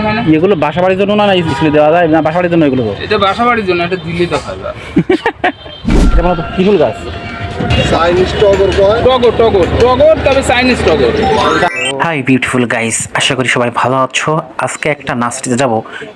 দিলে হয় না। এগুলো বাসা বাড়ির জন্য না না স্কুলে দেওয়া যায়? না বাসা বাড়ির জন্য এগুলো এটা বাসা বাড়ির জন্য এটা দিল্লি তো হয় এটা মানে কি ফুল গাছ। চাইনিজ টগর কয় টগর টগর টগর তবে চাইনিজ টগর হাই বিউটিফুল গাইস আশা করি সবাই ভালো আছো। আজকে একটা নার্সারিতে যাব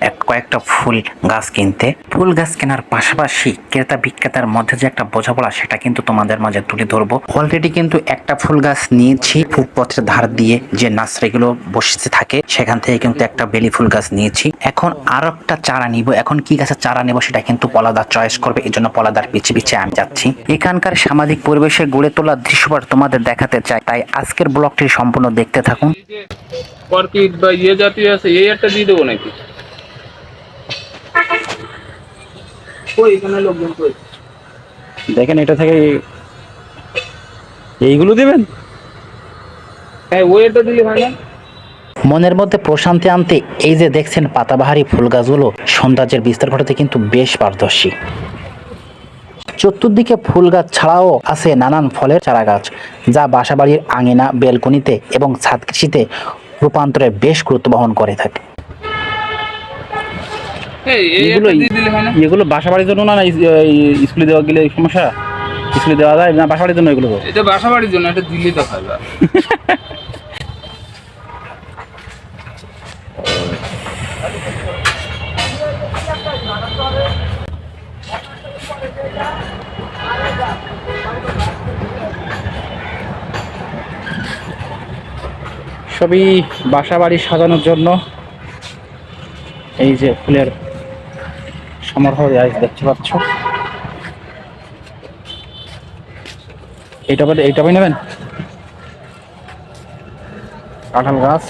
এক কয়েকটা ফুল গাছ কিনতে। ফুল গাছ কেনার পাশাপাশি ক্রেতা বিক্রেতার মধ্যে যে একটা বোঝাপড়া সেটা কিন্তু তোমাদের মাঝে তুলে ধরবো। অলরেডি কিন্তু একটা ফুল গাছ নিয়েছি ফুটপথের ধার দিয়ে যে নার্সারিগুলো বসে থাকে সেখান থেকে কিন্তু একটা বেলি ফুল গাছ নিয়েছি। এখন আরও একটা চারা নিব। এখন কি গাছের চারা নেব সেটা কিন্তু পলাদার চয়েস করবে এই জন্য পলাদার পিছে পিছে আমি যাচ্ছি। এখানকার সামাজিক পরিবেশে গড়ে তোলা দৃশ্যপট তোমাদের দেখাতে চাই। তাই আজকের ব্লগটি সম্পূর্ণ দেখতে থাকুন। বা ইয়ে জাতীয় আছে এই একটা দিয়ে দেবো নাকি? কই এখানে লোকজন কই? দেখেন এটা থেকে এইগুলো দেবেন? হ্যাঁ ওই দিলে হয় না? মনের মধ্যে প্রশান্তি আনতে এই যে দেখছেন পাতাবাহারি ফুল গাছগুলো সৌন্দর্যের বিস্তার ঘটাতে কিন্তু বেশ পারদর্শী। চতুর্দিকে ফুল গাছ ছাড়াও আছে নানান ফলের চারা গাছ যা বাসাবাড়ির আঙিনা বেলকনিতে এবং ছাদ কৃষিতে রূপান্তরে বেশ গুরুত্ব বহন করে থাকে। এগুলো দিলে এগুলো বাসা বাড়ির জন্য না স্কুলে দেওয়া গেলে সমস্যা? স্কুলে দেওয়া যায় না বাসা বাড়ির জন্য এগুলো? এটা বাসা বাড়ির জন্য এটা দিল্লি তো হয় বা। সবই বাসা বাড়ি সাজানোর জন্য এই যে ফুলের সমারোহ দেখতে পাচ্ছ? এইটা বাদে এইটা নেবেন? কাঁঠাল গাছ।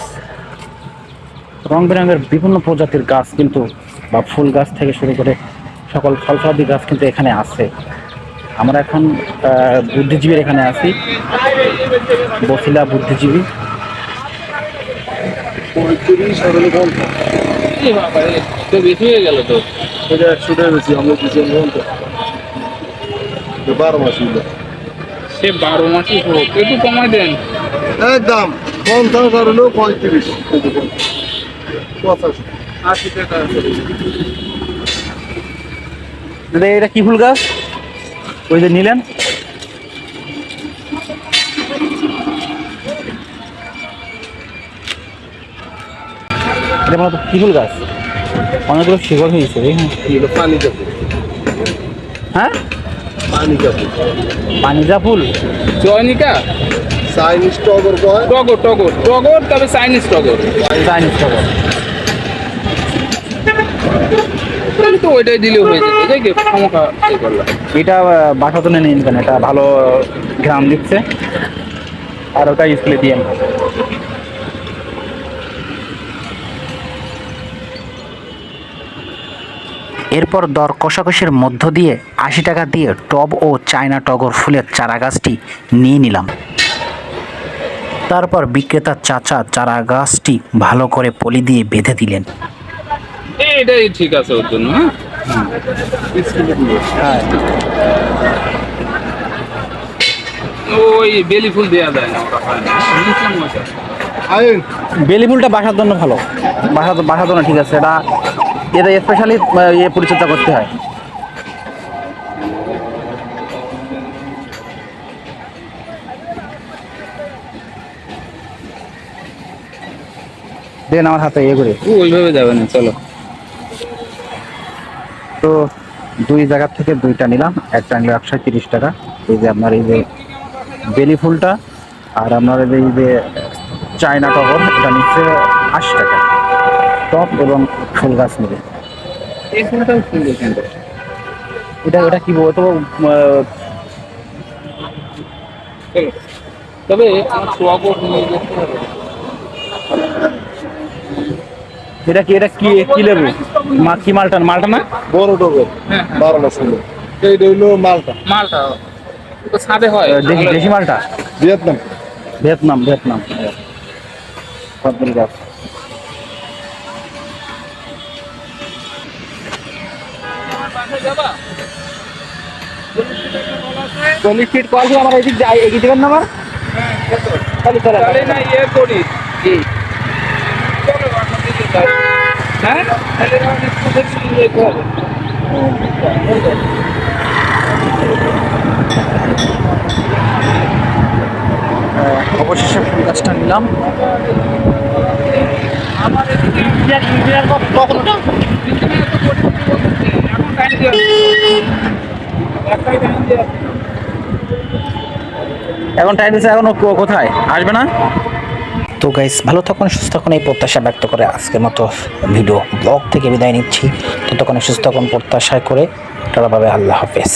রং বেরঙের বিভিন্ন প্রজাতির গাছ কিন্তু, বা ফুল গাছ থেকে শুরু করে সকল ফলফলাদি গাছ কিন্তু এখানে আছে। আমরা এখন বুদ্ধিজীবীর এখানে আছি। বসিলা বুদ্ধিজীবী। পঁয়ত্রিশ আর হলো পঞ্চাশ তো বেশি হয়ে গেল তো। এটা একশো টাকা বেশি আমরা কিছু পঞ্চাশ বারো মাস সে বারো মাসই হোক একটু কমাই দেন। একদম পঞ্চাশ আর হলো পঁয়ত্রিশ। পঁচাশি। আশি টাকা। দাদা এটা কি ফুল গাছ? ওই যে নিলেন? এটা কি গাছ। অনেকগুলো শিকড় হয়েছে হ্যাঁ? পানিজা ফুল? জয়নিকা? চাইনিজ টগর টগর টগর। টগর তবে চাইনিজ টগর। চাইনিজ টগর। তাহলে তো ওইটাই হয়ে যেত এটা বাসা তো নিন কেন এটা ভালো গ্রাম দিচ্ছে। আর ওটা স্কুলে দিয়ে এরপর দর কষাকষির মধ্য দিয়ে আশি টাকা দিয়ে টব ও চায়না টগর ফুলের চারা গাছটি নিয়ে নিলাম। তারপর বিক্রেতার চাচা চারা গাছটি ভালো করে পলি দিয়ে বেঁধে দিলেন। এটাই ঠিক আছে ওর জন্য হ্যাঁ? হ্যাঁ ওই বেলি ফুল দেওয়া যায় না বেলি ফুলটা বাসার জন্য ভালো। বাসা বাসার জন্য ঠিক আছে এটা এটা স্পেশালি ইয়ে পরিচর্যা করতে হয়। দেন আমার হাতে ইয়ে করে। ওইভাবে যাবে না চলো। তো দুই জায়গা থেকে দুইটা নিলাম একটা নিলে একশো তিরিশ টাকা। এই যে আপনার এই যে বেলি ফুলটা আর আপনার এই যে চায়না টগর এটা নিচ্ছে আশি টাকা। টপ এবং ফুল গাছ নেবে। এই ফুলটাও সুন্দর কিন্তু এটা এটা কি বলতো তবে আমার টগর নিয়ে যেতে হবে। এটা কি এটা কি কি লেবু? মা কি মালটা? মালটা না? বড় টগর হ্যাঁ। বারো মাস মিলে এইটা হইল মালটা। মালটা তো ছাদে হয়। দেশি মালটা? ভিয়েতনাম। Vietnam Vietnam. গাছ। চল্লিশ ফিট কল আমার এদিক এগিয়ে দেবেন না আমার? তাহলে তাহলে না ইয়ে করি। হ্যাঁ? যেতে হবে। অবশেষে ফুল গাছটা নিলাম। আমার এদিকে এখন দিয়ে এখন কোথায়? আসবে না? তো গাইস ভালো থাকুন, সুস্থ থাকুন, এই প্রত্যাশা ব্যক্ত করে আজকের মতো ভিডিও ব্লগ থেকে বিদায় নিচ্ছি। ততক্ষণে সুস্থ থাকুন, প্রত্যাশা করে তারা আল্লাহ হাফেজ।